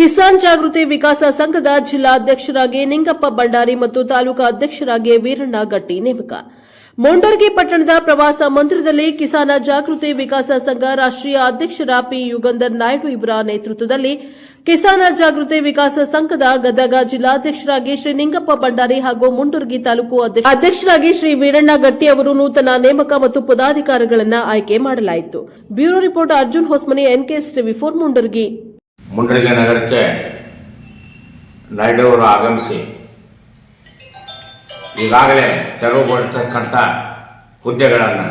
ಕಿಸಾನ್ ಜಾಗೃತಿ ವಿಕಾಸ ಸಂಘದ ಜಿಲ್ಲಾಧ್ಯಕ್ಷರಾಗಿ ನಿಂಗಪ್ಪ ಭಂಡಾರಿ ಮತ್ತು ತಾಲೂಕಾ ಅಧ್ಯಕ್ಷರಾಗಿ ವೀರಣ್ಣ ಗಟ್ಟಿ ನೇಮಕ. ಮುಂಡರ್ಗಿ ಪಟ್ಟಣದ ಪ್ರವಾಸ ಮಂದಿರದಲ್ಲಿ ಕಿಸಾನ ಜಾಗೃತಿ ವಿಕಾಸ ಸಂಘ ರಾಷ್ಟ್ರೀಯ ಅಧ್ಯಕ್ಷರ ಪಿ ಯುಗಂಧರ್ ನಾಯ್ಡು ಇವರ ನೇತೃತ್ವದಲ್ಲಿ ಕಿಸಾನ ಜಾಗೃತಿ ವಿಕಾಸ ಸಂಘದ ಗದಗ ಜಿಲ್ಲಾಧ್ಯಕ್ಷರಾಗಿ ಶ್ರೀ ನಿಂಗಪ್ಪ ಭಂಡಾರಿ ಹಾಗೂ ಮುಂಡರ್ಗಿ ತಾಲೂಕು ಅಧ್ಯಕ್ಷ- ಅಧ್ಯಕ್ಷರಾಗಿ ಶ್ರೀ ವೀರಣ್ಣ ಗಟ್ಟಿ ಅವರು ನೂತನ ನೇಮಕ ಮತ್ತು ಪದಾಧಿಕಾರಿಗಳನ್ನು ಆಯ್ಕೆ ಮಾಡಲಾಯಿತು. Bureau report Arjun Hosmani NKS TV four, Mundargi. ಮುಂಡ್ರಿಗೆ ನಗರಕ್ಕೆ ನಾಯ್ಡು ಅವರು ಆಗಮಿಸಿ ಈಗಾಗಲೇ ತೆರವುಗೊಳಿರ್ತಕ್ಕಂಥ ಹುದ್ದೆಗಳನ್ನು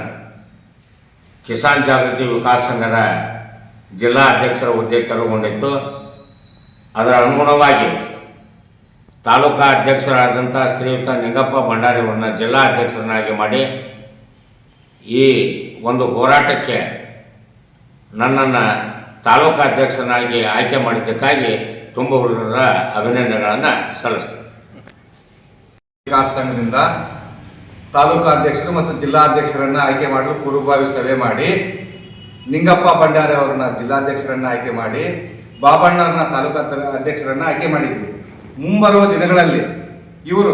ಕಿಸಾನ್ ಜಾಗೃತಿ ವಿಕಾಸ ಸಂಘದ ಜಿಲ್ಲಾ ಅಧ್ಯಕ್ಷರ ಹುದ್ದೆ ತೆರವುಗೊಂಡಿತ್ತು. ಅದರ ಅನುಗುಣವಾಗಿ ತಾಲೂಕಾ ಅಧ್ಯಕ್ಷರಾದಂಥ ಶ್ರೀಯುತ ನಿಂಗಪ್ಪ ಭಂಡಾರಿ ಅವರನ್ನ ಜಿಲ್ಲಾ ಅಧ್ಯಕ್ಷರನ್ನಾಗಿ ಮಾಡಿ ಈ ಒಂದು ಹೋರಾಟಕ್ಕೆ ನನ್ನನ್ನು ತಾಲೂಕಾ ಅಧ್ಯಕ್ಷನಾಗಿ ಆಯ್ಕೆ ಮಾಡಿದ್ದಕ್ಕಾಗಿ ತುಂಬ ಹುಡುಗರ ಅಭಿನಂದನೆಗಳನ್ನು ಸಲ್ಲಿಸ್ತೀನಿ. ವಿಕಾಸ ಸಂಘದಿಂದ ತಾಲೂಕಾ ಅಧ್ಯಕ್ಷರು ಮತ್ತು ಜಿಲ್ಲಾಧ್ಯಕ್ಷರನ್ನ ಆಯ್ಕೆ ಮಾಡಲು ಪೂರ್ವಭಾವಿ ಸಭೆ ಮಾಡಿ, ನಿಂಗಪ್ಪ ಭಂಡಾರಿ ಅವರನ್ನ ಜಿಲ್ಲಾಧ್ಯಕ್ಷರನ್ನ ಆಯ್ಕೆ ಮಾಡಿ ಬಾಬಣ್ಣವ್ರನ್ನ ತಾಲೂಕಾ ತ- ಅಧ್ಯಕ್ಷರನ್ನ ಆಯ್ಕೆ ಮಾಡಿದ್ವಿ. ಮುಂಬರುವ ದಿನಗಳಲ್ಲಿ ಇವರು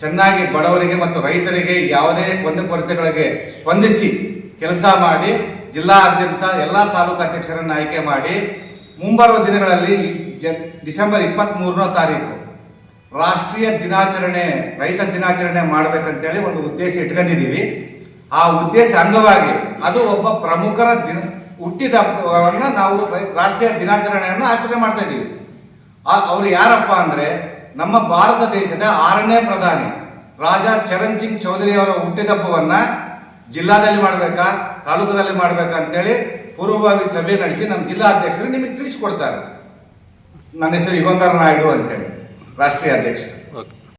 ಚೆನ್ನಾಗಿ ಬಡವರಿಗೆ ಮತ್ತು ರೈತರಿಗೆ ಯಾವುದೇ ಕೊರತೆಗಳಿಗೆ ಸ್ಪಂದಿಸಿ ಕೆಲಸ ಮಾಡಿ ಜಿಲ್ಲಾದ್ಯಂತ ಎಲ್ಲ ತಾಲೂಕು ಅಧ್ಯಕ್ಷರನ್ನು ಆಯ್ಕೆ ಮಾಡಿ ಮುಂಬರುವ ದಿನಗಳಲ್ಲಿ ಜ- ಡಿಸೆಂಬರ್ ಇಪ್ಪತ್ತ್ ಮೂರನೇ ತಾರೀಕು ರಾಷ್ಟ್ರೀಯ ದಿನಾಚರಣೆ, ರೈತ ದಿನಾಚರಣೆ ಮಾಡಬೇಕಂತೇಳಿ ಒಂದು ಉದ್ದೇಶ ಇಟ್ಕೊಂಡಿದ್ದೀವಿ. ಆ ಉದ್ದೇಶ ಅಂಗವಾಗಿ ಅದು ಒಬ್ಬ ಪ್ರಮುಖರ ದಿನ, ಹುಟ್ಟಿದ ನಾವು ರಾಷ್ಟ್ರೀಯ ದಿನಾಚರಣೆಯನ್ನು ಆಚರಣೆ ಮಾಡ್ತಾ ಇದ್ದೀವಿ. ಅವ್ರು ಯಾರಪ್ಪ ಅಂದರೆ ನಮ್ಮ ಭಾರತ ದೇಶದ ಆರನೇ ಪ್ರಧಾನಿ ರಾಜಾ ಚರಣ್ ಸಿಂಗ್ ಚೌಧರಿ ಅವರ ಹುಟ್ಟಿದಬ್ಬವನ್ನ ಜಿಲ್ಲಾದಲ್ಲಿ ಮಾಡಬೇಕಾ, ತಾಲೂಕದಲ್ಲಿ ಮಾಡ್ಬೇಕಾ ಅಂತೇಳಿ ಪೂರ್ವಭಾವಿ ಸಭೆ ನಡೆಸಿ ನಮ್ಮ ಜಿಲ್ಲಾಧ್ಯಕ್ಷರು ನಿಮಗೆ ತಿಳಿಸಿಕೊಡ್ತಾರೆ. ನನ್ನ ಹೆಸರು ಯುಗಂಧರ್ ನಾಯ್ಡು ಅಂತೇಳಿ, ರಾಷ್ಟ್ರೀಯ ಅಧ್ಯಕ್ಷರು.